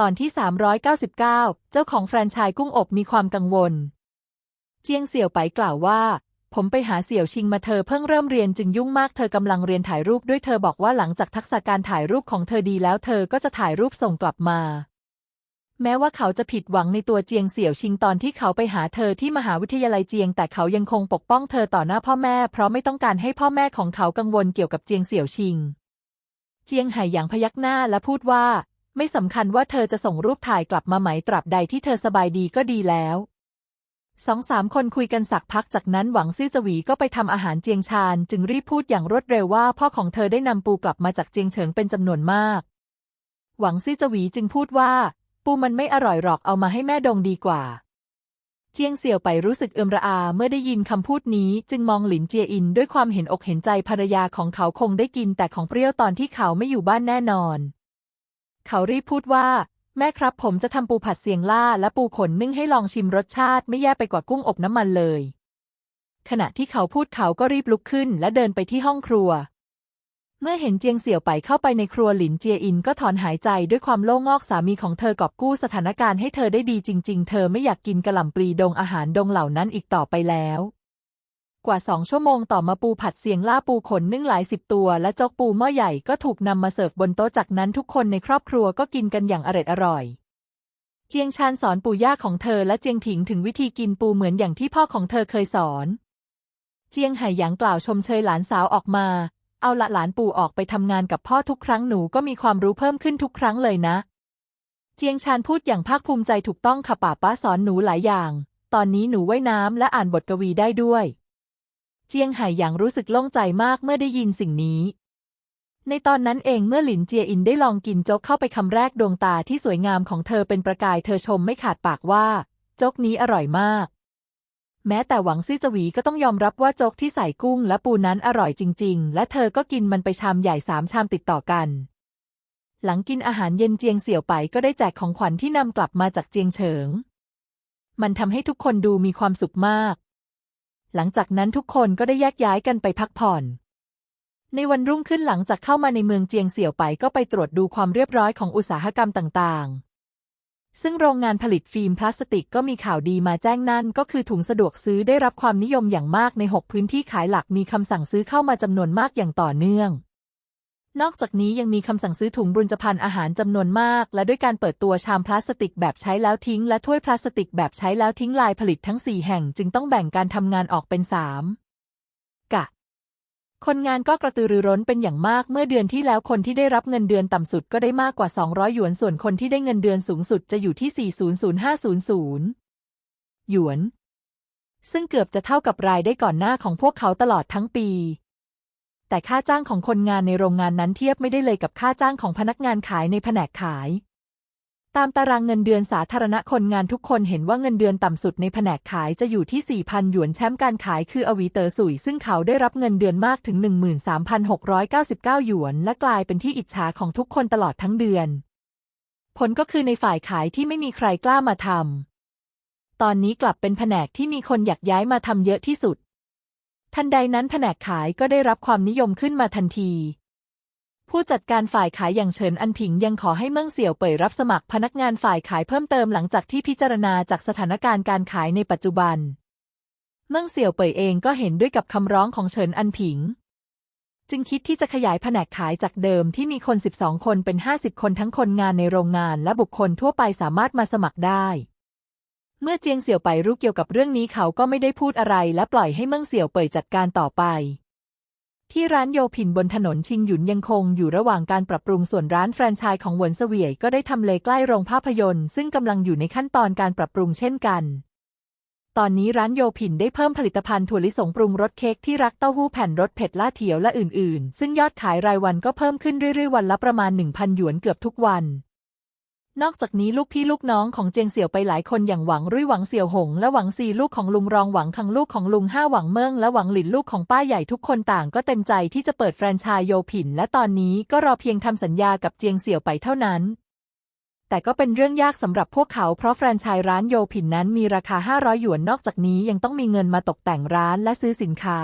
ตอนที่ 399 เจ้าของแฟรนไชส์กุ้งอบมีความกังวล เจียงเสี่ยวไปกล่าวว่า ผมไปหาเสี่ยวชิงมาเธอเพิ่งเริ่มเรียนจึงยุ่งมากเธอกำลังเรียนถ่ายรูปด้วยเธอบอกว่าหลังจากทักษะการถ่ายรูปของเธอดีแล้วเธอก็จะถ่ายรูปส่งกลับมาแม้ว่าเขาจะผิดหวังในตัวเจียงเสี่ยวชิงตอนที่เขาไปหาเธอที่มหาวิทยาลัยเจียง แต่เขายังคงปกป้องเธอต่อหน้าพ่อแม่ เพราะไม่ต้องการให้พ่อแม่ของเขากังวลเกี่ยวกับเจียงเสี่ยวชิง เจียงไห่หยางพยักหน้าและพูดว่า ไม่สำคัญว่าเธอจะส่งรูปถ่ายกลับมาไหมตราบใดที่เธอสบายดีก็ดีแล้วสองสามคนคุยกันสักพักจากนั้นหวังซื่อจวีก็ไปทำอาหารเจียงชาน จึงรีบพูดอย่างรวดเร็วว่าพ่อของเธอได้นำปูกลับมาจากเจียงเฉิงเป็นจำนวนมาก หวังซื่อจวีจึงพูดว่า ปูมันไม่อร่อยหรอกเอามาให้แม่ดงดีกว่า เจียงเสี่ยวไปรู้สึกเอืมระอาเมื่อได้ยินคำพูดนี้ จึงมองหลินเจียอินด้วยความเห็นอกเห็นใจภรรยาของเขาคงได้กินแต่ของเปรี้ยวตอนที่เขาไม่อยู่บ้านแน่นอน เขารีบพูดว่า แม่ครับผมจะทำปูผัดเสียงล่าและปูขนนึ่งให้ลองชิมรสชาติไม่แย่ไปกว่ากุ้งอบน้ำมันเลย ขณะที่เขาพูดเขาก็รีบลุกขึ้นและเดินไปที่ห้องครัว เมื่อเห็นเจียงเสี่ยวไปเข้าไปในครัวหลินเจียอินก็ถอนหายใจด้วยความโล่งงอกสามีของเธอกอบกู้สถานการณ์ให้เธอได้ดีจริง ๆ เธอไม่อยากกินกระหล่ำปลีดงอาหารดงเหล่านั้นอีกต่อไปแล้ว กว่าสองชั่วโมงต่อมาปูผัดเสียงล่าปูขนนึ่งหลายสิบตัว และจกปูหม้อใหญ่ก็ถูกนำมาเสิร์ฟบนโต๊ะจากนั้นทุกคนในครอบครัวก็กินกันอย่างอร็ดอร่อยเจียงชานสอนปู่ย่าของเธอและเจียงถิงถึงวิธีกินปูเหมือนอย่างที่พ่อของเธอเคยสอน เจียงไห่หยางกล่าวชมเชยหลานสาวออกมา เอาละหลานปู่ออกไปทำงานกับพ่อทุกครั้งหนูก็มีความรู้เพิ่มขึ้นทุกครั้งเลยนะ เจียงชานพูดอย่างภาคภูมิใจถูกต้องค่ะป้าป้าสอนหนูหลายอย่าง ตอนนี้หนูว่ายน้ำและอ่านบทกวีได้ด้วย เจียงไห่หยางรู้สึกโล่งใจมากเมื่อได้ยินสิ่งนี้ ในตอนนั้นเองเมื่อหลินเจียอินได้ลองกินโจ๊กเข้าไปคำแรกดวงตาที่สวยงามของเธอเป็นประกายเธอชมไม่ขาดปากว่า โจ๊กนี้อร่อยมาก แม้แต่หวังซี่จวีก็ต้องยอมรับว่าโจ๊กที่ใส่กุ้งและปูนั้นอร่อยจริง ๆ และเธอก็กินมันไปชามใหญ่สามชามติดต่อกัน หลังกินอาหารเย็นเจียงเสี่ยวไปก็ได้แจกของขวัญที่นำกลับมาจากเจียงเฉิง มันทำให้ทุกคนดูมีความสุขมาก หลังจากนั้นทุกคนก็ได้แยกย้ายกันไปพักผ่อน ในวันรุ่งขึ้นหลังจากเข้ามาในเมืองเจียงเสี่ยวไปก็ไปตรวจดูความเรียบร้อยของอุตสาหกรรมต่างๆ ซึ่งโรงงานผลิตฟิล์มพลาสติกก็มีข่าวดีมาแจ้งนั่นก็คือถุงสะดวกซื้อได้รับความนิยมอย่างมากใน 6 พื้นที่ขายหลักมีคำสั่งซื้อเข้ามาจำนวนมากอย่างต่อเนื่อง นอกจากนี้ยังมีคำสั่งซื้อถุงบรรจภัณฑ์อาหารจำนวนมาก และด้วยการเปิดตัวชามพลาสติกแบบใช้แล้วทิ้ง และถ้วยพลาสติกแบบใช้แล้วทิ้งลายผลิตทั้ง 4 แห่ง จึงต้องแบ่งการทำงานออกเป็น 3 กะ คนงานก็กระตือรือร้นเป็นอย่างมากเมื่อเดือนที่แล้วคนที่ได้รับเงินเดือนต่ำสุดก็ได้มากกว่า 200 หยวน ส่วนคนที่ได้เงินเดือนสูงสุดจะอยู่ที่ 400,500 หยวน ซึ่งเกือบจะเท่ากับรายได้ก่อนหน้าของพวกเขาตลอดทั้งปี แต่ค่าจ้างของคนงานในโรงงานนั้นเทียบไม่ได้เลยกับค่าจ้างของพนักงานขายในแผนกขาย ตามตารางเงินเดือนสาธารณะคนงานทุกคนเห็นว่าเงินเดือนต่ำสุดในแผนกขายจะอยู่ที่ 4,000 หยวนแชมป์การขายคืออวีเตอร์สุย ซึ่งเขาได้รับเงินเดือนมากถึง 13,699 หยวน และกลายเป็นที่อิจฉาของทุกคนตลอดทั้งเดือน ผลก็คือในฝ่ายขายที่ไม่มีใครกล้ามาทำตอนนี้กลับเป็นแผนกที่มีคนอยากย้ายมาทำเยอะที่สุด ทันใดนั้นแผนกขายก็ได้รับความนิยมขึ้นมาทันที ผู้จัดการฝ่ายขายอย่างเฉินอันผิงยังขอให้เมืองเสี่ยวเป่ยรับสมัครพนักงานฝ่ายขายเพิ่มเติมหลังจากที่พิจารณาจากสถานการณ์การขายในปัจจุบัน เมืองเสี่ยวเป่ยเองก็เห็นด้วยกับคำร้องของเฉินอันผิง จึงคิดที่จะขยายแผนกขายจากเดิมที่มีคน 12 คนเป็น 50 คนทั้งคนงานในโรงงานและบุคคลทั่วไปสามารถมาสมัครได้ เมื่อเจียงเสี่ยวไปรู้เกี่ยวกับเรื่องนี้เขาก็ไม่ได้พูดอะไรและปล่อยให้เมืองเสี่ยวเป่ยจัดการต่อไป ที่ร้านโยผินบนถนนชิงหยุนยังคงอยู่ระหว่างการปรับปรุงส่วนร้านแฟรนไชส์ของหวนเสวียก็ได้ทำเลใกล้โรงภาพยนตร์ ซึ่งกำลังอยู่ในขั้นตอนการปรับปรุงเช่นกัน ตอนนี้ร้านโยผินได้เพิ่มผลิตภัณฑ์ถั่วลิสงปรุงรสเค้กที่รักเต้าหู้แผ่นรสเผ็ดล่าเถียวและอื่นๆ ซึ่งยอดขายรายวันก็เพิ่มขึ้นเรื่อยๆวันละประมาณ1,000หยวนเกือบทุกวัน นอกจากนี้ลูกพี่ลูกน้องของเจียงเสี่ยวไปหลายคนอย่างหวังรุ่ยหวังเสี่ยวหง และหวังซีลูกของลุงรองหวังคังลูกของลุงห้าหวังเมิงและหวังหลินลูกของป้าใหญ่ทุกคนต่างก็เต็มใจที่จะเปิดแฟรนไชส์โยผิน และตอนนี้ก็รอเพียงทำสัญญากับเจียงเสี่ยวไปเท่านั้น แต่ก็เป็นเรื่องยากสำหรับพวกเขาเพราะแฟรนไชส์ร้านโยผินนั้นมีราคา 500 หยวนนอกจากนี้ยังต้องมีเงินมาตกแต่งร้านและซื้อสินค้า